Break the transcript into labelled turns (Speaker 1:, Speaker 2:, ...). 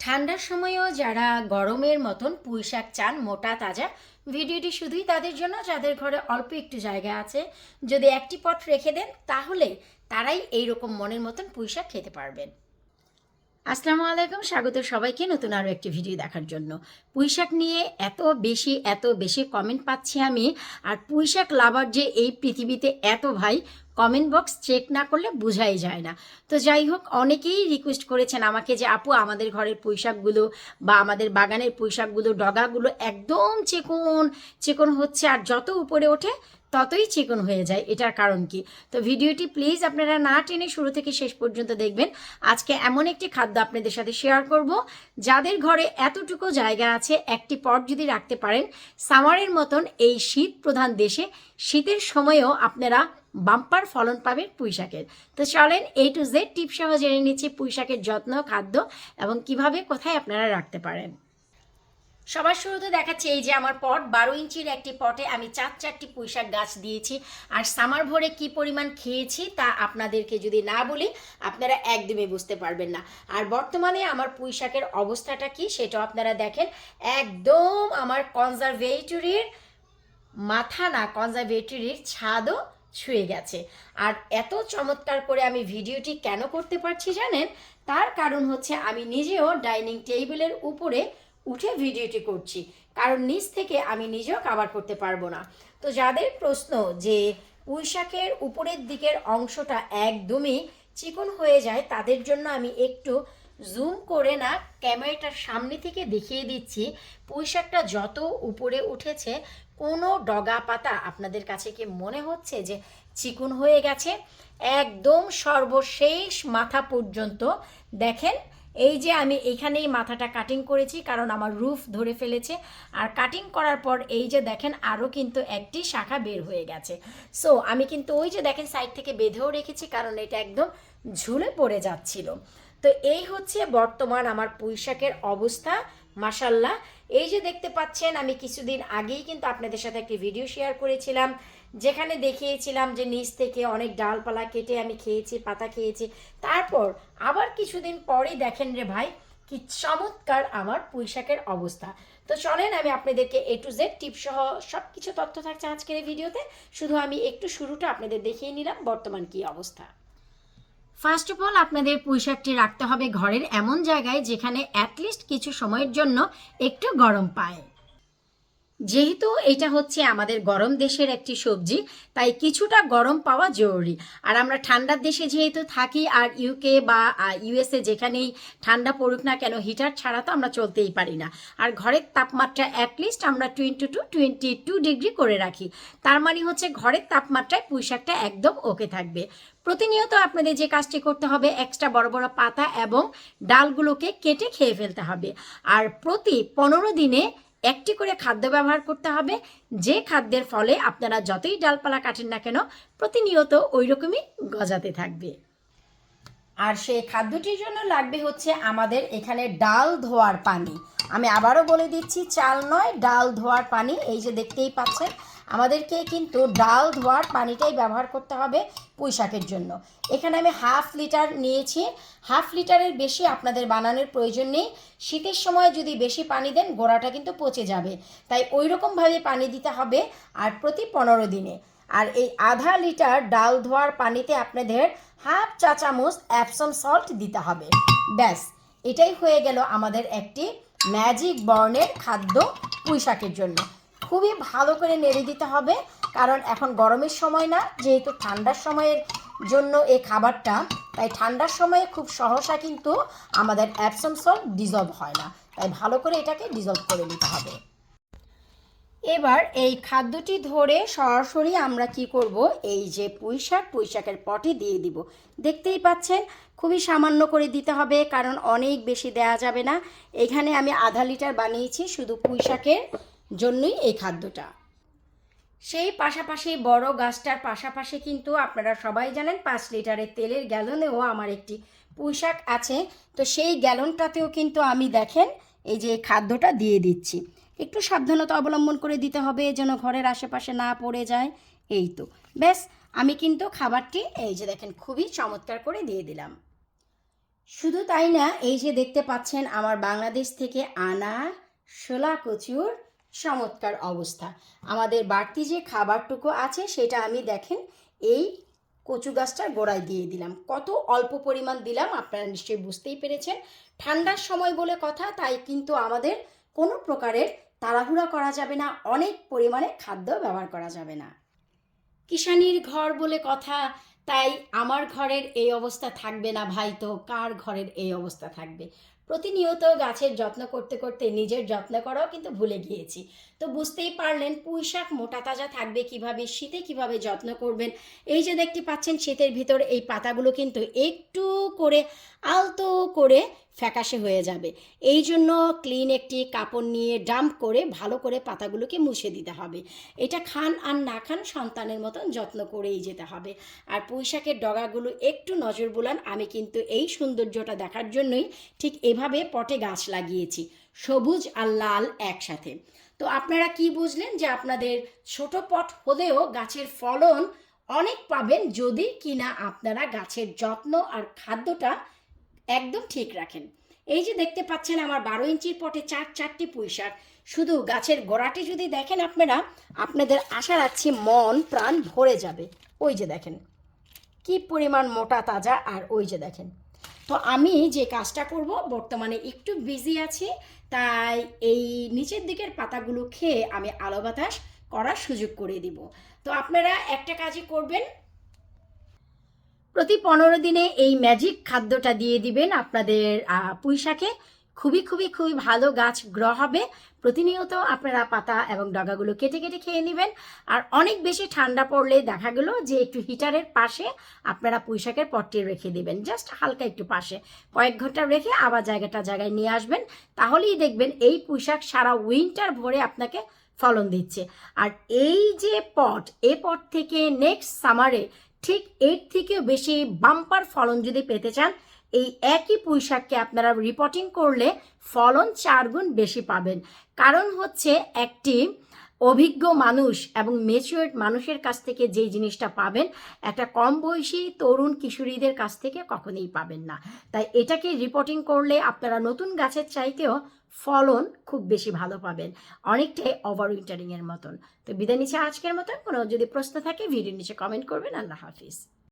Speaker 1: ঠান্ডার সময়ও যারা গরমের মতন পুঁই শাক চান, মোটা, তাজা, ভিডিওটি শুধুই তাদের জন্য, যাদের ঘরে অল্প একটু জায়গা আছে, যদি একটি পট রেখে দেন, তাহলে তারাই এই রকম মনের মতন পুঁই শাক খেতে পারবেন। আসসালামু আলাইকুম, স্বাগত সবাইকে নতুন আরও একটি ভিডিও দেখার জন্য। পুঁইশাক নিয়ে এত বেশি এত বেশি কমেন্ট পাচ্ছি আমি, আর পুঁইশাক লাভার যে এই পৃথিবীতে এত ভাই কমেন্ট বক্স চেক না করলে বোঝাই যায় না। তো যাই হোক, অনেকেই রিকোয়েস্ট করেছেন আমাকে যে, আপু, আমাদের ঘরের পুঁইশাকগুলো বা আমাদের বাগানের পুঁইশাকগুলো ডগাগুলো একদম চেকন চেকন হচ্ছে আর যত উপরে ওঠে ততই চিকন হয়ে যায়, এটার কারণ কি? তো ভিডিওটি প্লিজ আপনারা না টেনে শুরু থেকে শেষ পর্যন্ত দেখবেন। আজকে এমন একটি খাদ্য আপনাদের সাথে শেয়ার করব, যাদের ঘরে এতটুকু জায়গা আছে, একটি পট যদি রাখতে পারেন সামারের মতন এই শীত প্রধান দেশে, শীতের সময়েও আপনারা বাম্পার ফলন পাবেন পুঁইশাকের। তো চলেন এই টু জেড টিপ সহ জেনে নিচ্ছি পুঁইশাকের যত্ন, খাদ্য এবং কীভাবে কোথায় আপনারা রাখতে পারেন। সবার শুরুতে দেখাচ্ছি এই যে আমার পট। বারো ইঞ্চির একটি পটে আমি চার চারটি পুঁইশাক গাছ দিয়েছি। আর সামার ভরে কি পরিমাণ খেয়েছি তা আপনাদেরকে যদি না বলি, আপনারা একদমই বুঝতে পারবেন না। আর বর্তমানে আমার পুঁইশাকের অবস্থাটা কি সেটাও আপনারা দেখেন। একদম আমার কনজারভেটরির মাথা না, কনজারভেটরির ছাদও ছুঁয়ে গেছে। আর এত চমৎকার করে আমি ভিডিওটি কেন করতে পারছি জানেন? তার কারণ হচ্ছে আমি নিজেও ডাইনিং টেবিলের উপরে উঠে ভিডিওটি করছি, কারণ নিচ থেকে আমি নিজেও কাভার করতে পারব না। তো যাদের প্রশ্ন যে পুঁইশাকের উপরের দিকের অংশটা একদমই চিকন হয়ে যায়, তাদের জন্য আমি একটু জুম করে না, ক্যামেরাটার সামনে থেকে দেখিয়ে দিচ্ছি পুঁইশাকটা যত উপরে উঠেছে, কোনো ডগা পাতা আপনাদের কাছে কি মনে হচ্ছে যে চিকন হয়ে গেছে? একদম সর্বশেষ মাথা পর্যন্ত দেখেন এই যে আমি এখানেই মাথাটা কাটিং করেছি, কারণ আমার রুফ ধরে ফেলেছে। আর কাটিং করার পর এই যে দেখেন আরও কিন্তু একটি শাখা বের হয়ে গেছে। সো আমি কিন্তু ওই যে দেখেন সাইড থেকে বেঁধেও রেখেছি, কারণ এটা একদম ঝুলে পড়ে যাচ্ছিল। তো এই হচ্ছে বর্তমান আমার পুঁইশাকের অবস্থা মাসাল্লাহ এই যে দেখতে পাচ্ছেন, আমি কিছুদিন আগেই কিন্তু আপনাদের সাথে একটি ভিডিও শেয়ার করেছিলাম। যেখানে দেখিয়েছিলাম যে নিচ থেকে অনেক ডালপালা কেটে আমি খেয়েছি, পাতা খেয়েছি। তারপর আবার কিছুদিন পরেই দেখেন রে ভাই, কি চমৎকার আমার পুঁইশাকের অবস্থা। তো চলেন আমি আপনাদেরকে এ টু জেড টিপ সহ সব কিছু তথ্য থাকছে আজকের এই ভিডিওতে। শুধু আমি একটু শুরুটা আপনাদের দেখিয়ে নিলাম, বর্তমান কি অবস্থা। ফার্স্ট অফ অল আপনাদের পুঁইশাকটি রাখতে হবে ঘরের এমন জায়গায় যেখানে অ্যাটলিস্ট কিছু সময়ের জন্য একটু গরম পায়। যেহেতু এটা হচ্ছে আমাদের গরম দেশের একটি সবজি, তাই কিছুটা গরম পাওয়া জরুরি। আর আমরা ঠান্ডার দেশে যেহেতু থাকি, আর ইউকে বা ইউএসএ যেখানেই ঠান্ডা পড়ুক না কেন হিটার ছাড়া তো আমরা চলতেই পারি না। আর ঘরের তাপমাত্রা অ্যাটলিস্ট আমরা twenty two twenty two degree করে রাখি। তার মানে হচ্ছে ঘরের তাপমাত্রায় পুঁইশাকটা একদম ওকে থাকবে। প্রতিনিয়ত আপনাদের যে কাজটি করতে হবে এক্সট্রা বড় বড় পাতা এবং ডালগুলোকে কেটে খেয়ে ফেলতে হবে। আর প্রতি পনেরো দিনে একটি করে খাদ্য ব্যবহার করতে হবে। যে খাদ্যের ফলে আপনারা যতই ডালপালা কাটেন না কেন, প্রতিনিয়ত ওই রকমই গজাতে থাকবে। আর সেই খাদ্যটির জন্য লাগবে হচ্ছে আমাদের এখানে ডাল ধোয়ার পানি। আমি আবারও বলে দিচ্ছি, চাল নয়, ডাল ধোয়ার পানি। এই যে দেখতেই পাচ্ছেন আমাদেরকে কিন্তু ডাল ধোয়ার পানিটাই ব্যবহার করতে হবে পুঁই শাকের জন্য। এখানে আমি হাফ লিটার নিয়েছি। হাফ লিটারের বেশি আপনাদের বানানোর প্রয়োজন নেই। শীতের সময় যদি বেশি পানি দেন, গোড়াটা কিন্তু পচে যাবে। তাই ওই রকমভাবে পানি দিতে হবে আর প্রতি পনেরো দিনে। আর এই আধা লিটার ডাল ধোয়ার পানিতে আপনাদের হাফ চা চামচ অ্যাপসম সল্ট দিতে হবে। ব্যাস, এটাই হয়ে গেল আমাদের একটি ম্যাজিক বর্ণের খাদ্য পুঁই শাকের জন্য। খুবই ভালো করে নেড়ে দিতে হবে, কারণ এখন গরমের সময় না, যেহেতু ঠান্ডার সময়ের জন্য এই খাবারটা, তাই ঠান্ডার সময়ে খুব সহসা কিন্তু আমাদের অ্যাপসম সল্ট ডিজলভ হয় না। তাই ভালো করে এটাকে ডিজলভ করে নিতে হবে। এবার এই খাদ্যটি ধরে সরাসরি আমরা কি করব? এই যে পুঁইশাক পুঁইশাকের পটে দিয়ে দিব। দেখতেই পাচ্ছেন, খুবই সামান্য করে দিতে হবে, কারণ অনেক বেশি দেয়া যাবে না। এখানে আমি আধা লিটার বানিয়েছি, শুধু পুঁইশাকের জন্যই এই খাদ্যটা। সেই পাশাপাশি বড় গাছটার পাশাপাশি কিন্তু আপনারা সবাই জানেন পাঁচ লিটারের তেলের গ্যালনেও আমার একটি পুঁইশাক আছে। তো সেই গ্যালনটাতেও কিন্তু আমি দেখেন এই যে খাদ্যটা দিয়ে দিচ্ছি। একটু সাবধানতা অবলম্বন করে দিতে হবে যেন ঘরের আশেপাশে না পড়ে যায়। এই তো। ব্যাস, আমি কিন্তু খাবারটি এই যে দেখেন খুবই চমৎকার করে দিয়ে দিলাম। শুধু তাই না, এই যে দেখতে পাচ্ছেন আমার বাংলাদেশ থেকে আনা শোলা কচুর চমৎকার অবস্থা। আমাদের বাড়তি যে খাবারটুকু আছে সেটা আমি দেখেন, এই কচু গাছটার গোড়ায় দিয়ে দিলাম। কত অল্প পরিমাণ দিলাম আপনারা নিশ্চয়ই বুঝতেই পেরেছেন। ঠান্ডার সময় বলে কথা, তাই কিন্তু আমাদের কোনো প্রকারের তাড়াহুড়া করা যাবে না, অনেক পরিমাণে খাদ্য ব্যবহার করা যাবে না। কিষানির ঘর বলে কথা, তাই আমার ঘরের এই অবস্থা থাকবে না ভাই তো, কার ঘরের এই অবস্থা থাকবে? প্রতিনিয়ত গাছের যত্ন করতে করতে নিজের যত্ন করাও কিন্তু ভুলে গিয়েছি। তো বুঝতেই পারলেন পুঁই শাক মোটা তাজা থাকবে কীভাবে, শীতে কীভাবে যত্ন করবেন। এই যে দেখতে পাচ্ছেন, শীতের ভিতর এই পাতাগুলো কিন্তু একটু করে, আলতো করে ফ্যাকাশে হয়ে যাবে। এই জন্য ক্লিন একটি কাপড় নিয়ে ডাম্প করে ভালো করে পাতাগুলোকে মুছে দিতে হবে। এটা খান আর না খান সন্তানের মতন যত্ন করেই যেতে হবে। আর পুঁইশাকের ডগাগুলো একটু নজর বুলান, আমি কিন্তু এই সৌন্দর্যটা দেখার জন্যই ঠিক এভাবে পটে গাছ লাগিয়েছি। সবুজ আর লাল একসাথে। তো আপনারা কি বুঝলেন যে আপনাদের ছোট পট হলেও গাছের ফলন অনেক পাবেন যদি কিনা আপনারা গাছের যত্ন আর খাদ্যটা একদম ঠিক রাখেন। এই যে দেখতে পাচ্ছেন আমার বারো ইঞ্চির পটে চার চারটি পুঁইশাক শুধু গাছের গোড়াটি যদি দেখেন আপনারা, আপনাদের আশা রাখছি মন, প্রাণ ভরে যাবে। ওই যে দেখেন, কি পরিমাণ মোটা তাজা আর ওই যে দেখেন। তো আমি যে কাজটা করব, বর্তমানে একটু বিজি আছি, তাই এই নিচের দিকের পাতাগুলো খেয়ে আমি আলো বাতাস করার সুযোগ করে দিব। তো আপনারা একটা কাজই করবেন প্রতি পনেরো দিনে এই ম্যাজিক খাদ্যটা দিয়ে দিবেন আপনাদের পুঁইশাকে। খুবই খুবই খুবই ভালো গাছ গ্রহ হবে। প্রতিনিয়ত আপনারা পাতা এবং ডগাগুলো কেটে কেটে খেয়ে নেবেন। আর অনেক বেশি ঠান্ডা পড়লে দেখা গেল যে একটু হিটারের পাশে আপনারা পুঁইশাকের পটটি রেখে দিবেন। জাস্ট হালকা একটু পাশে। কয়েক ঘণ্টা রেখে আবার জায়গাটা জায়গায় নিয়ে আসবেন। তাহলেই দেখবেন এই পুঁইশাক সারা উইন্টার ভরে আপনাকে ফলন দিচ্ছে। আর এই যে পট, এ পট থেকে নেক্সট সামারে ঠিক এর থেকেও বেশি বাম্পার ফলন যদি পেতে চান, এই একই পুঁইশাককে আপনারা রিপোর্টিং করলে ফলন চার গুণ বেশি পাবেন। কারণ হচ্ছে একটি অভিজ্ঞ মানুষ এবং মেচিওর্ড মানুষের কাছ থেকে যেই জিনিসটা পাবেন, একটা কম বয়সী তরুণ কিশোরীদের কাছ থেকে কখনোই পাবেন না। তাই এটাকে রিপোর্টিং করলে আপনারা নতুন গাছের চাইতেও ফলন খুব বেশি ভালো পাবেন, অনেকটাই ওভার উইন্টারিংয়ের মতন। তো বিদায় নিচ্ছে আজকের মতন। কোনো যদি প্রশ্ন থাকে ভিডিও নিচে কমেন্ট করবেন। আল্লাহ হাফিজ।